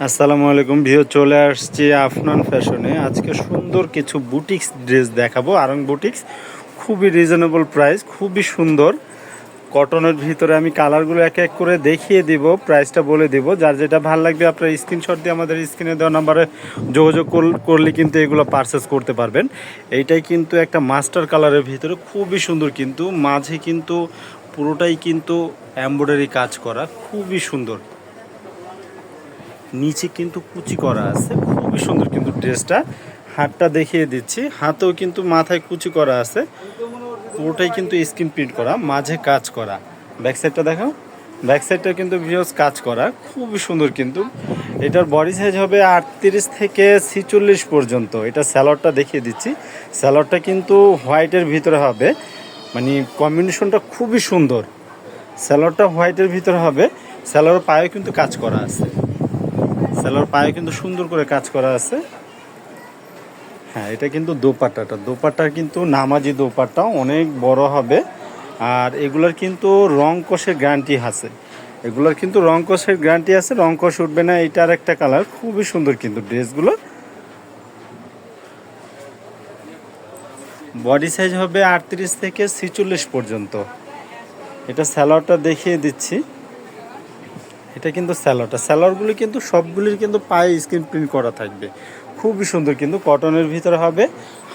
আসসালামু আলাইকুম ভিও, চলে আসছি আফনান ফ্যাশনে। আজকে সুন্দর কিছু বুটিক্স ড্রেস দেখাবো, আরং বুটিক্স। খুবই রিজনেবল প্রাইস খুবই সুন্দর। কটনের ভিতরে আমি কালারগুলো এক এক করে দেখিয়ে দিব প্রাইসটা বলে দিব। যার যেটা ভালো লাগবে আপনার স্ক্রিনশট দিয়ে আমাদের স্ক্রিনে দেওয়া নাম্বারে যোগাযোগ করল- কিন্তু এগুলো পারচেস করতে পারবেন। এইটাই কিন্তু একটা মাস্টার কালারের ভিতরে, খুবই সুন্দর কিন্তু, মাঝে কিন্তু পুরোটাই কিন্তু এমব্রয়ডারি কাজ করা, খুবই সুন্দর। নিচে কিন্তু কুচি করা আছে, খুবই সুন্দর কিন্তু ড্রেসটা। হাতটা দেখিয়ে দিচ্ছি, হাতেও কিন্তু মাথায় কুচি করা আছে, পুরোটাই কিন্তু স্ক্রিন প্রিন্ট করা, মাঝে কাজ করা। ব্যাক সাইডটা দেখো, ব্যাক সাইডটা কিন্তু ভিউস কাজ করা, খুবই সুন্দর কিন্তু। এটার বডি সাইজ হবে আটত্রিশ থেকে ছিচল্লিশ পর্যন্ত। এটা স্যালোডটা দেখিয়ে দিচ্ছি স্যালোডটা কিন্তু হোয়াইটের ভিতরে হবে মানে কম্বিনেশনটা খুবই সুন্দর। স্যালোডটা হোয়াইটের ভিতরে হবে স্যালোর পায়েও কিন্তু কাজ করা আছে। সেলোর পায়ে কিন্তু সুন্দর করে কাজ করা আছে। হ্যাঁ এটা কিন্তু দোপাট্টাটা। দোপাট্টা কিন্তু নামাজি দোপাট্টা অনেক বড় হবে। আর এগুলোর কিন্তু রং কষের গ্যারান্টি আছে। এগুলোর কিন্তু রং কষের গ্যারান্টি আছে, রং কষ উঠবে না এটার একটা কালার খুবই সুন্দর কিন্তু ড্রেসগুলো। বডি সাইজ হবে আটত্রিশ থেকে ছিচল্লিশ পর্যন্ত। এটা স্যালোয়ারটা দেখিয়ে দিচ্ছি। এটা কিন্তু স্যালোয়ারটা স্যালোয়ারগুলি কিন্তু সবগুলির কিন্তু পায়ে স্ক্রিন প্রিন্ট করা থাকবে। খুবই সুন্দর কিন্তু কটনের ভিতরে হবে,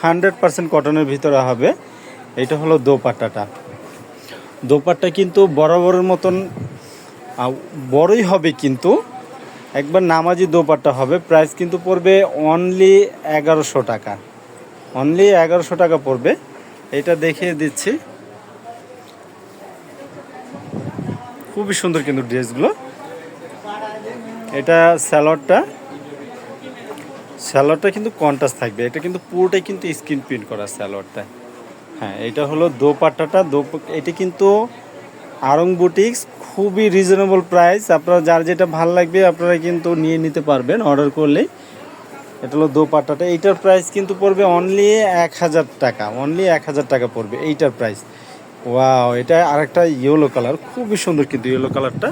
হান্ড্রেড পার্সেন্ট কটনের ভিতরে হবে। এটা হলো দোপাট্টাটা। দোপাট্টা কিন্তু বরাবরের মতন বড়ই হবে কিন্তু। একবার নামাজি দোপাট্টা হবে, প্রাইস কিন্তু পড়বে অনলি এগারোশো টাকা। অনলি এগারোশো টাকা পড়বে। এটা দেখিয়ে দিচ্ছি। খুবই সুন্দর কিন্তু ড্রেসগুলো। এটা স্যালোডটা স্যালোডটা কিন্তু কন্টাস থাকবে। এটা কিন্তু পুরোটাই কিন্তু স্ক্রিন প্রিন্ট করা স্যালোডটা হ্যাঁ এটা হলো দোপাট্টাটা। দো এটা কিন্তু আরং বুটিক্স খুবই রিজনেবল প্রাইস আপনারা যার যেটা ভালো লাগবে আপনারা কিন্তু নিয়ে নিতে পারবেন অর্ডার করলেই। এটা হলো দোপাট্টাটা। এইটার প্রাইস কিন্তু পড়বে অনলি এক হাজার টাকা। অনলি এক হাজার টাকা পড়বে এইটার প্রাইস ওয়াও এটা আরেকটা ইয়েলো কালার খুবই সুন্দর কিন্তু ইয়েলো কালারটা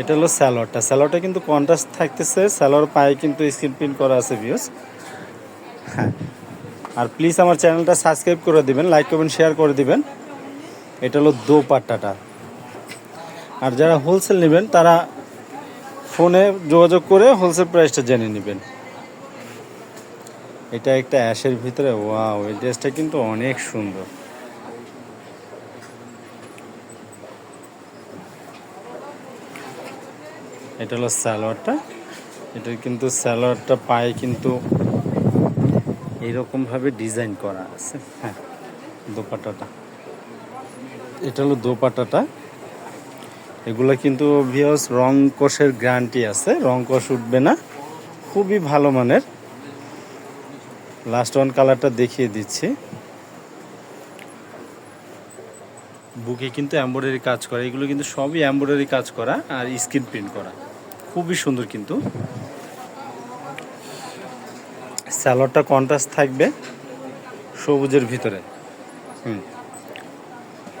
এটা হলো স্যালোয়ারটা। স্যালোয়ারটা কিন্তু কন্ট্রাস্ট থাকতেছে, স্যালোয়ার পায়ে কিন্তু স্ক্রিন প্রিন্ট করা আছে ভিউস হ্যাঁ। আর প্লিজ আমার চ্যানেলটা সাবস্ক্রাইব করে দিবেন লাইক করবেন শেয়ার করে দিবেন। এটা হলো দোপাট্টাটা। আর যারা হোলসেল নেবেন, তারা ফোনে যোগাযোগ করে হোলসেল প্রাইসটা জেনে নেবেন। এটা একটা অ্যাশের ভিতরে ওয়াও এই ড্রেসটা কিন্তু অনেক সুন্দর। এটা হলো সালোয়ারটা এটা কিন্তু সালোয়ারটা পায়ে কিন্তু এইরকমভাবে ডিজাইন করা আছে। হ্যাঁ দোপাট্টাটা। এটা হলো দোপাট্টাটা। এগুলো কিন্তু ভিওস রং কষের গ্যারান্টি আছে। রং কষ উঠবে না। খুবই ভালো মানের। লাস্ট ওয়ান কালারটা দেখিয়ে দিচ্ছি। বুকে কিন্তু এমব্রয়ডারি কাজ করা। এগুলো কিন্তু সবই এমব্রয়ডারি কাজ করা আর স্ক্রিন প্রিন্ট করা। খুবই সুন্দর কিন্তু। স্যালোডটা কন্ট্রাস্ট থাকবে সবুজের ভিতরে। হুম।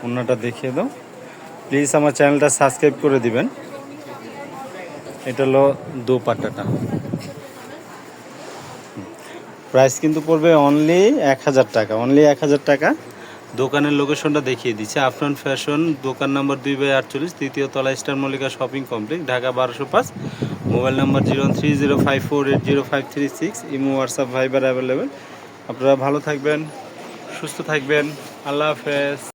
অন্যটা দেখিয়ে দাও। প্লিজ আমার চ্যানেলটা সাবস্ক্রাইব করে দিবেন। এটা হলো দোপাট্টাটা। প্রাইস কিন্তু পড়বে অনলি এক হাজার টাকা অনলি এক হাজার টাকা। দোকানের লোকেশনটা দেখিয়ে দিচ্ছি। আফরান ফ্যাশন, দোকান নাম্বার দুই বাই আটচল্লিশ, তৃতীয় তলা star Mallika shopping complex, Dhaka বারোশো পাঁচ। Mobile number zero three zero five four eight zero five three six. Imo, WhatsApp, Viber available. আপনারা ভালো থাকবেন, সুস্থ থাকবেন। আল্লাহ হাফেজ।